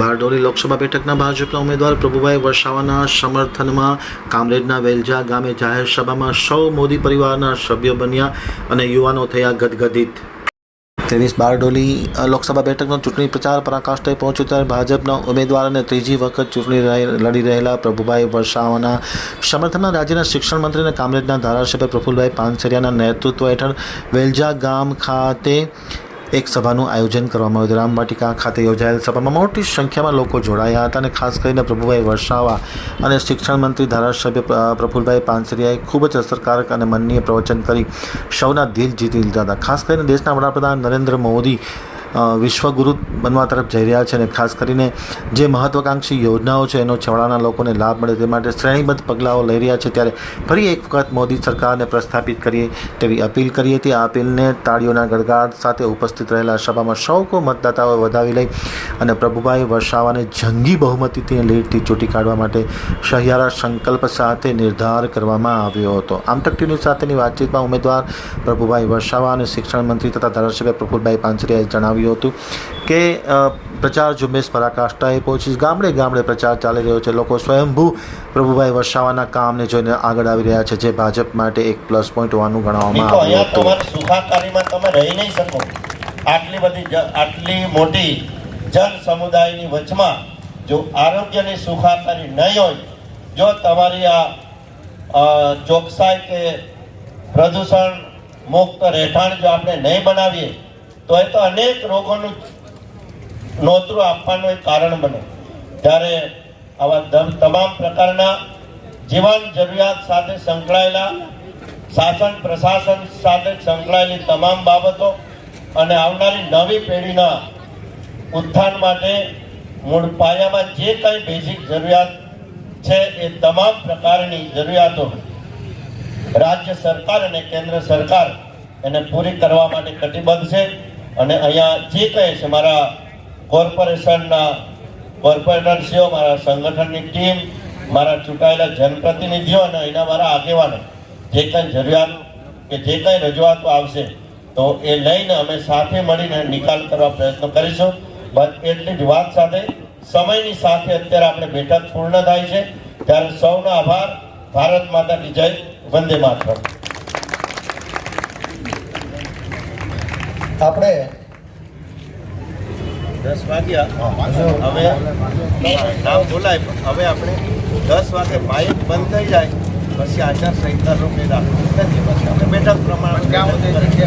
બારડોલી લોકસભા બેઠકના ભાજપના ઉમેદવાર પ્રભુભાઈ વસાવાના સમર્થનમાં કામરેજના વેલજા ગામે જાહેર સભામાં સૌ મોદી પરિવારના સભ્યો બન્યા અને યુવાનો થયા ગદગદિત. ત્રેવીસ બારડોલી લોકસભા બેઠકનો ચૂંટણી પ્રચાર પરાકાષ્ઠાએ પહોંચ્યો ત્યારે ભાજપના ઉમેદવાર અને ત્રીજી વખત ચૂંટણી લડી રહેલા પ્રભુભાઈ વસાવાના સમર્થનમાં રાજ્યના શિક્ષણ મંત્રી અને કામરેજના ધારાસભ્ય પ્રફુલભાઈ પાનસરિયાના નેતૃત્વ હેઠળ વેલજા ગામ ખાતે એક સભાનું આયોજન કરવામાં આવ્યું. રામ વાટિકા ખાતે યોજાયેલ સભામાં મોટી સંખ્યામાં લોકો જોડાયા હતા અને ખાસ કરીને પ્રભુભાઈ વસાવા અને શિક્ષણ મંત્રી ધારાસભ્ય પ્રફુલભાઈ પાનસરિયાએ ખૂબ જ અસરકારક અને મનનીય પ્રવચન કરી સૌના દિલ જીતી લીધા હતા. ખાસ કરીને દેશના વડાપ્રધાન નરેન્દ્ર મોદી વિશ્વગુરુ બનવા તરફ જઈ રહ્યા છે અને ખાસ કરીને જે મહત્વાકાંક્ષી યોજનાઓ છે, એનો છેવાડાના લોકોને લાભ મળે તે માટે શ્રેણીબદ્ધ પગલાઓ લઈ રહ્યા છે. ત્યારે ફરી એક વખત મોદી સરકારને પ્રસ્થાપિત કરીએ તેવી અપીલ કરી હતી આ અપીલને તાળીઓના ગડગાડ સાથે ઉપસ્થિત રહેલા સભામાં સૌ મતદાતાઓ વધાવી લઈ અને પ્રભુભાઈ વસાવાને જંગી બહુમતીથી લીડથી ચૂંટી કાઢવા માટે સહિયારા સંકલ્પ સાથે નિર્ધાર કરવામાં આવ્યો હતો. આમ તક ટીવી સાથેની વાતચીતમાં ઉમેદવાર પ્રભુભાઈ વસાવા અને શિક્ષણ મંત્રી તથા ધારાસભ્ય પ્રફુલભાઈ પાનસરિયાએ જણાવ્યું હતું કે પ્રચાર ઝુંબેશ પરાકાષ્ઠાએ પહોંચી ગામડે ગામડે પ્રચાર ચાલી રહ્યો છે. લોકો સ્વયંભૂ પ્રભુભાઈ વસાવાના કામને જોઈને આગળ આવી રહ્યા છે જે ભાજપ માટે એક પ્લસ પોઈન્ટ હોવાનું ગણાવવામાં આવ્યું હતું. સુખાકારીમાં તમે રહી નહીં શકો. આટલી બધી આટલી મોટી જન સમુદાયની વચમાં જો આરોગ્યની સુખાકારી નહીં હોય જો તમારી આ ચોકસાઈ કે પ્રદૂષણ મુક્ત રહેઠાણ જો આપણે નહીં બનાવીએ તો એ તો અનેક રોગોનું નોતરું આપવાનું એક કારણ બને. ત્યારે આવા તમામ પ્રકારના જીવન જરૂરિયાત સાથે સંકળાયેલા શાસન, પ્રશાસન સાથે સંકળાયેલી તમામ બાબતો અને આવનારી નવી પેઢીના ઉત્થાન માટે મૂળ પાયામાં જે કંઈ બેઝિક જરૂરિયાત છે એ તમામ પ્રકારની જરૂરિયાતો રાજ્ય સરકાર અને કેન્દ્ર સરકાર એને પૂરી કરવા માટે કટિબદ્ધ છે. અને અહીંયા જે કહે છે, મારા કોર્પોરેશનના કોર્પોરેટરશ્રીઓ, મારા સંગઠનની ટીમ, મારા ચૂંટાયેલા જનપ્રતિનિધિઓ અને અહીંના મારા આગેવાનો, જે કંઈ જરૂરિયાત કે જે કંઈ રજૂઆતો આવશે, તો એ લઈને અમે સાથે મળીને નિકાલ કરવા પ્રયત્ન કરીશું. બસ એટલી જ વાત સાથે, સમયની સાથે અત્યારે આપણે બેઠક પૂર્ણ થાય છે. ત્યારે સૌનો આભાર. ભારત માતાની જય. વંદે માતરમ. આપણે દસ વાગ્યા. હવે નામ બોલાય પણ હવે આપણે દસ વાગે માઇક બંધ થઈ જાય પછી આચાર સંહિતા રોકે રાખવું નથી પછી અમે બેઠક પ્રમાણે જેવું છે